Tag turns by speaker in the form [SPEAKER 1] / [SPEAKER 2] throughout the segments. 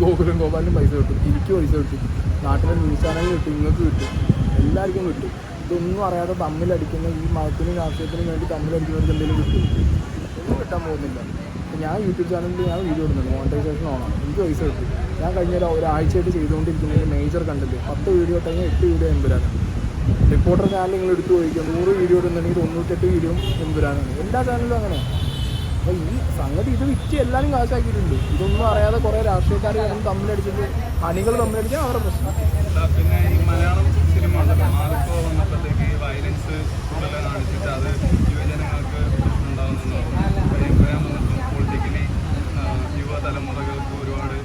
[SPEAKER 1] ഗോകുലം ഗോപാലിനും പൈസ കിട്ടും. എനിക്ക് പൈസ കിട്ടും. നാട്ടിലെ ന്യൂസ് ചാനലിന് കിട്ടും നിങ്ങൾക്ക് കിട്ടും. എല്ലാവർക്കും കിട്ടും. ഇതൊന്നും അറിയാതെ തമ്മിലടിക്കുന്ന ഈ മതത്തിനും രാഷ്ട്രീയത്തിനും വേണ്ടി തമ്മിലടിക്കുന്നവർക്ക് എന്തെങ്കിലും കിട്ടും. ഒന്നും കിട്ടാൻ പോകുന്നില്ല. ഞാൻ യൂട്യൂബ് ചാനലിൽ ഞാൻ വീഡിയോ ഇടുന്നുണ്ട്. മോണിറ്റൈസേഷൻ ഓണാണ് എനിക്ക് പൈസ കിട്ടും. ഞാൻ കഴിഞ്ഞ ഒരു ഒരാഴ്ചയായിട്ട് ചെയ്തുകൊണ്ടിരിക്കുന്നതിന് മേജർ കണ്ടന്റ് പത്ത് വീഡിയോ കഴിഞ്ഞാൽ എട്ട് വീഡിയോ എൺപതാണ് റിപ്പോർട്ടർ ചാനൽ നിങ്ങൾ എടുത്തു ചോദിക്കുക. നൂറ് വീഡിയോ ഇടുന്നുണ്ടെങ്കിൽ തൊണ്ണൂറ്റെട്ട് വീഡിയോ എൺപതാണ് എല്ലാ ചാനലും അങ്ങനെ. അപ്പോൾ ഈ സംഗതി ഇത് വിറ്റ് എല്ലാവരും കാശാക്കിയിട്ടുണ്ട്. ഇതൊന്നും അറിയാതെ കുറേ രാഷ്ട്രീയക്കാർ കാരണം തമ്മിലടിച്ചിട്ട് അണികൾ തമ്മിലടിച്ചാൽ അവരുടെ പ്രശ്നം.
[SPEAKER 2] പിന്നെ ഈ മലയാളം സിനിമ ഉണ്ടല്ലോ മാർക്കോ വന്നപ്പോഴത്തേക്ക് ഈ വയലൻസ് കൂടുതൽ കാണിച്ചിട്ട് അത് യുവജനങ്ങൾക്ക് പൊളിറ്റിക്കലി യുവതലമുറകൾക്ക് ഒരുപാട്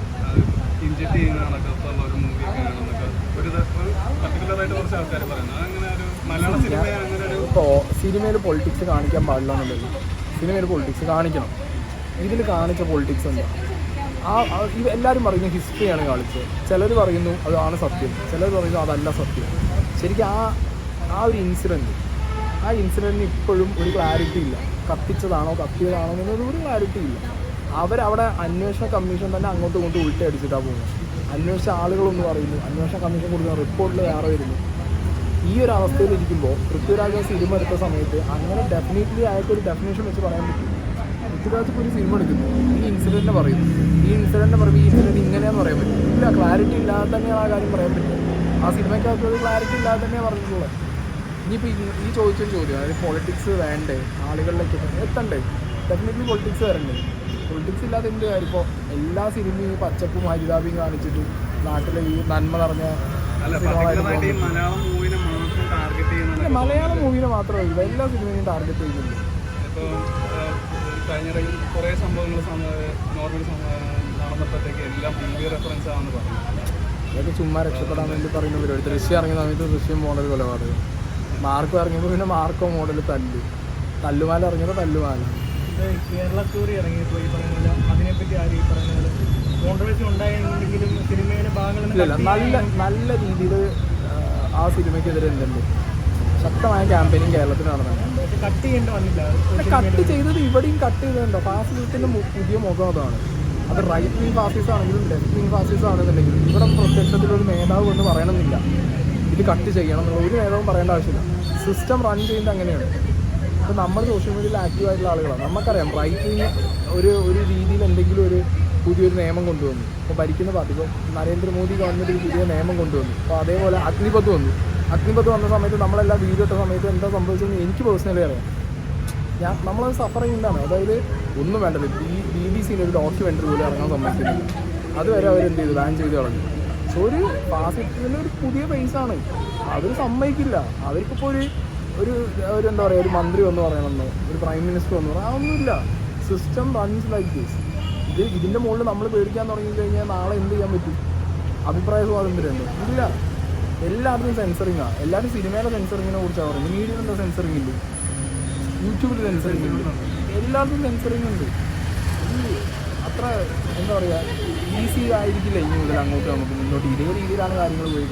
[SPEAKER 2] ഇഞ്ചക്ട് ഒരു മൂവിയൊക്കെ ആണെന്നൊക്കെ ഒരു പർട്ടിക്കുലർ ആയിട്ട് കുറച്ച് ആൾക്കാർ പറയുന്നത്. അങ്ങനെ ഒരു മലയാള അങ്ങനെ ഒരു
[SPEAKER 1] സിനിമയിൽ പൊളിറ്റിക്സ് കാണിക്കാൻ പാടില്ല എന്നുള്ളത് സിനിമയിൽ പൊളിറ്റിക്സ് കാണിക്കണം. ഇതിൽ കാണിച്ച പൊളിറ്റിക്സ് എന്താ? ആ എല്ലാവരും പറയുന്നു ഹിസ്റ്ററിയാണ് കാണിച്ചത്. ചിലർ പറയുന്നു അതാണ് സത്യം. ചിലർ പറയുന്നു അതല്ല സത്യം. ശരിക്കും ആ ആ ഒരു ഇൻസിഡന്റ് ആ ഇൻസിഡന്റിന് ഇപ്പോഴും ഒരു ക്ലാരിറ്റി ഇല്ല. കത്തിച്ചതാണോ കത്തിയതാണോ എന്നൊരു ഒരു ക്ലാരിറ്റി ഇല്ല. അവരവിടെ അന്വേഷണ കമ്മീഷൻ തന്നെ അങ്ങോട്ടും ഇങ്ങോട്ടും ഉൾട്ടടിച്ചിട്ടാണ് പോകുന്നത്. അന്വേഷിച്ച ആളുകളൊന്നും പറയുന്നു അന്വേഷണ കമ്മീഷൻ കൊടുക്കുന്ന റിപ്പോർട്ടിൽ വേറെ വരുന്നു. ഈ ഒരു അവസ്ഥയിൽ ഇരിക്കുമ്പോൾ പൃഥ്വിരാജ് സിനിമ എടുത്ത സമയത്ത് അങ്ങനെ ഡെഫിനറ്റ്ലി അയാൾക്ക് ഒരു ഡെഫിനേഷൻ വെച്ച് പറയാൻ പറ്റും. പൃഥ്വിരാജ് ഒരു സിനിമ എടുക്കുന്നു. ഈ ഇൻസിഡന്റ് പറയുന്നു ഈ ഇൻസിഡന്റ് പറയുമ്പോൾ ഈ ഇൻസിഡന്റ് ഇങ്ങനെയാന്ന് പറയാൻ പറ്റും. ഇല്ല ക്ലാരിറ്റി ഇല്ലാതെ തന്നെയാണ് ആ കാര്യം പറയാൻ പറ്റും ആ സിനിമയ്ക്കകത്ത് ഒരു ക്ലാരിറ്റി ഇല്ലാതെ തന്നെയാണ് പറഞ്ഞിട്ടുള്ളത്. ഇനിയിപ്പോൾ ഈ- ചോദിച്ചൊരു ചോദ്യം അതായത് പൊളിറ്റിക്സ് വേണ്ടേ? ആളുകളിലേക്ക് എത്തണ്ടേ? ഡെഫിനറ്റ്ലി പൊളിറ്റിക്സ് വരണ്ടേ? പൊളിറ്റിക്സ് ഇല്ലാതെ എന്ത് കാര്യം? ഇപ്പോൾ എല്ലാ സിനിമയും ഈ പച്ചപ്പും ഹരിതാപിയും കാണിച്ചിട്ട് നാട്ടിലെ ഈ നന്മ നിറഞ്ഞ.
[SPEAKER 2] മലയാളം മൂവിനെ ടാർഗറ്റ് ചെയ്യുന്നത്
[SPEAKER 1] മലയാളം മൂവിനെ മാത്രമല്ല എല്ലാ സിനിമയും ടാർഗറ്റ് ചെയ്യുന്നുണ്ട്
[SPEAKER 2] ഇപ്പോൾ കഴിഞ്ഞ ഇടയിൽ കുറേ സംഭവങ്ങൾ നോർമൽ നടന്നപ്പോഴത്തേക്ക് എല്ലാം മൂവി റെഫറൻസ് ആണെന്ന് പറഞ്ഞു.
[SPEAKER 1] അതൊക്കെ ചുമ്മാ രക്ഷപ്പെടാൻ വേണ്ടി പറയുന്ന പരിപാടി ദൃശ്യം ഇറങ്ങിയ സമയത്ത് ദൃശ്യം മോഡൽ കൊലപാതകം. മാർക്കോ ഇറങ്ങിയപ്പോൾ പിന്നെ മാർക്കോ മോഡൽ തല്ല്. തല്ലുമാല ഇറങ്ങിയത് തല്ലുമാല.
[SPEAKER 3] കേരള സ്റ്റോറി ഇറങ്ങിയപ്പോൾ ഈ പറയുന്ന അതിനെപ്പറ്റി ആരും ഈ പറയുന്നത് കോൺട്രവേഴ്സി ഉണ്ടായെങ്കിലും സിനിമയിലെ ഭാഗങ്ങൾ
[SPEAKER 1] നല്ല നല്ല രീതിയിൽ ആ സിനിമയ്ക്കെതിരെ എന്തുണ്ട്? ശക്തമായ ക്യാമ്പയിനിങ് കേരളത്തിൽ നടന്നിട്ടുണ്ട്
[SPEAKER 3] കട്ട് ചെയ്യേണ്ട വന്നില്ല.
[SPEAKER 1] കട്ട് ചെയ്തത് ഇവിടെയും കട്ട് ചെയ്തിട്ടുണ്ടോ? ഫാസിസത്തിന്റെ പുതിയ മുഖം അതാണ്. അത് റൈറ്റ് വിങ് ഫാസിസ് ആണെങ്കിലും ലെഫ്റ്റ് വിങ് ഫാസിസ് ആണെന്നുണ്ടെങ്കിലും ഇവിടെ പ്രത്യക്ഷത്തിൽ ഒരു നേതാവ് എന്ന് പറയണമെന്നില്ല. ഇത് കട്ട് ചെയ്യണം എന്നുള്ള ഒരു നേതാവും പറയേണ്ട ആവശ്യമില്ല. സിസ്റ്റം റൺ ചെയ്യുന്നത് അങ്ങനെയാണ്. അപ്പോൾ നമ്മൾ സോഷ്യൽ മീഡിയയിൽ ആക്റ്റീവ് ആയിട്ടുള്ള ആളുകളാണ്. നമുക്കറിയാം റൈറ്റ് വിങ് ഒരു ഒരു രീതിയിൽ എന്തെങ്കിലും ഒരു പുതിയൊരു നിയമം കൊണ്ടുവന്നു. ഇപ്പോൾ ഭരിക്കുന്ന പാർട്ടി ഇപ്പോൾ നരേന്ദ്രമോദി ഗവൺമെന്റ് പുതിയ നിയമം കൊണ്ടുവന്നു. അപ്പോൾ അതേപോലെ അഗ്നിപഥ് വന്നു. അഗ്നിപഥ് വന്ന സമയത്ത് നമ്മളെല്ലാം വീട് ഇട്ട സമയത്ത് എന്താ സംഭവിച്ചതെന്ന് എനിക്ക് പേഴ്സണലി അറിയാം. ഞാൻ നമ്മളത് സഫർ ചെയ്യുന്നതാണ്. അതായത് ഒന്നും വേണ്ടത്. ബി ബി ബി സിന്റെ ഒരു ഡോക്യുമെന്ററി പോലും ഇറങ്ങാൻ സമ്മതിക്കുന്നില്ല അതുവരെ അവരെന്ത് ചെയ്തു? ബാൻ ചെയ്ത് കളഞ്ഞു. സോ ഒരു പാസിറ്റീവിന്റെ ഒരു പുതിയ ബേസാണ് അവർ സമ്മതിക്കില്ല. അവർക്കിപ്പോൾ ഒരു ഒരു ഒരു എന്താ പറയുക ഒരു മന്ത്രി വന്ന് പറയണമെന്നോ ഒരു പ്രൈം മിനിസ്റ്റർ വന്ന് പറയാം അതൊന്നുമില്ല. സിസ്റ്റം റൺസ് ലൈക്ക് ദിസ് ഇത് ഇതിന്റെ മുകളിൽ നമ്മൾ പേടിക്കാൻ തുടങ്ങി കഴിഞ്ഞാൽ നാളെ എന്ത് ചെയ്യാൻ പറ്റും? അഭിപ്രായ സ്വാതന്ത്ര്യമുണ്ടോ. ഇല്ല. എല്ലായിടത്തും സെൻസറിങ്ങാണ് എല്ലാവരും സിനിമയുടെ സെൻസറിങ്ങിനെ കുറിച്ചാണ് പറയുന്നത്. മീഡിയയിൽ എന്താ സെൻസറിങ് ഇല്ല? യൂട്യൂബിൽ സെൻസറിങ് എല്ലായിടത്തും സെൻസറിങ് ഉണ്ട്. അത്ര എന്താ പറയുക ഈസി ആയിരിക്കില്ല ഇനി മുതൽ അങ്ങോട്ട് നമുക്ക് മുന്നോട്ട്. ഇതേ രീതിയിലാണ് കാര്യങ്ങൾ പോയി